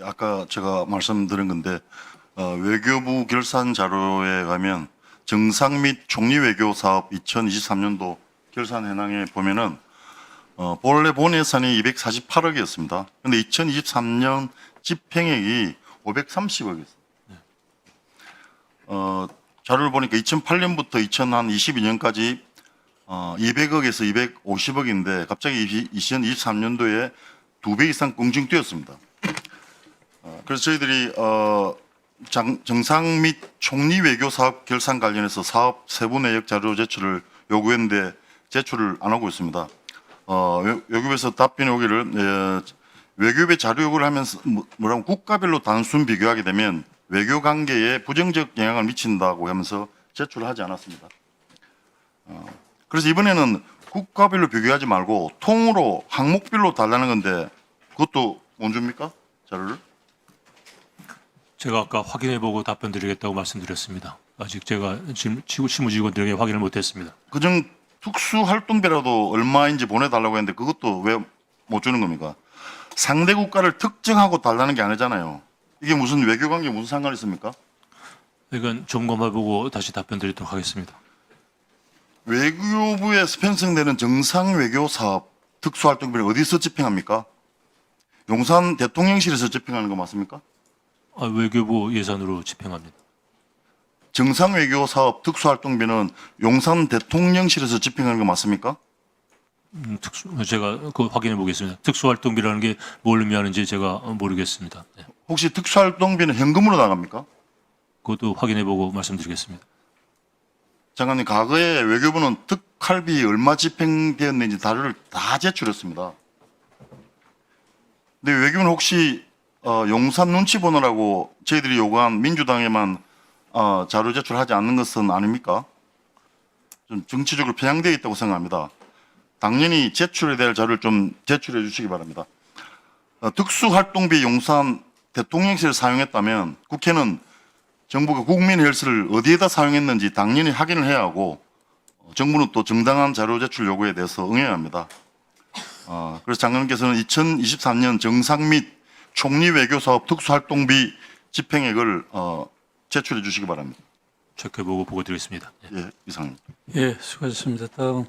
아까 제가 말씀드린 건데 어, 외교부 결산 자료에 가면 정상 및 총리 외교 사업 2023년도 결산 현황에 보면은 어, 본래 본 예산이 248억이었습니다. 근데 2023년 집행액이 530억이었어요. 어, 자료를 보니까 2008년부터 2022년까지 어, 200억에서 250억인데 갑자기 2023년도에 두 배 이상 껑충 뛰었습니다. 어, 그래서 저희들이 어, 장- 정상 및 총리 외교 사업 결산 관련해서 사업 세부 내역 자료 제출을 요구했는데 제출을 안 하고 있습니다. 어, 외- 외교부에서 답변이 오기를 에, 외교부에 자료 요구를 하면서 뭐- 뭐라고 국가별로 단순 비교하게 되면 외교 관계에 부정적 영향을 미친다고 하면서 제출을 하지 않았습니다. 어, 그래서 이번에는 국가별로 비교하지 말고 통으로 항목별로 달라는 건데 그것도 못 줍니까? 자료를? 제가 아까 확인해보고 답변 드리겠다고 말씀드렸습니다. 아직 제가 지금 지구 실무 직원들에게 확인을 못했습니다. 그중 특수활동비라도 얼마인지 보내달라고 했는데 그것도 왜 못 주는 겁니까? 상대 국가를 특정하고 달라는 게 아니잖아요. 이게 무슨 외교관계 무슨 상관이 있습니까? 이건 점검해보고 다시 답변 드리도록 하겠습니다. 외교부에서 편성되는 정상 외교 사업 특수활동비를 어디서 집행합니까? 용산 대통령실에서 집행하는 거 맞습니까? 아, 외교부 예산으로 집행합니다. 정상 외교 사업 특수활동비는 용산 대통령실에서 집행하는 거 맞습니까? 음, 특수, 제가 그 확인해 보겠습니다. 특수활동비라는 게 뭘 의미하는지 제가 모르겠습니다. 네. 혹시 특수활동비는 현금으로 나갑니까? 그것도 확인해 보고 말씀드리겠습니다. 장관님, 과거에 외교부는 특할비 얼마 집행되었는지 자료를 다 제출했습니다. 근데 외교부는 혹시 어, 용산 눈치 보느라고 저희들이 요구한 민주당에만 어, 자료 제출하지 않는 것은 아닙니까? 좀 정치적으로 편향되어 있다고 생각합니다. 당연히 제출해야 될 자료를 좀 제출해 주시기 바랍니다. 어, 특수활동비 용산 대통령실을 사용했다면 국회는 정부가 국민 헬스를 어디에다 사용했는지 당연히 확인을 해야 하고 어, 정부는 또 정당한 자료 제출 요구에 대해서 응해야 합니다. 어, 그래서 장관님께서는 2023년 정상 및 총리 외교 사업 특수활동비 집행액을 어, 제출해 주시기 바랍니다. 체크해 보고 보고 드리겠습니다. 네. 예, 이상입니다. 예, 수고하셨습니다. 다음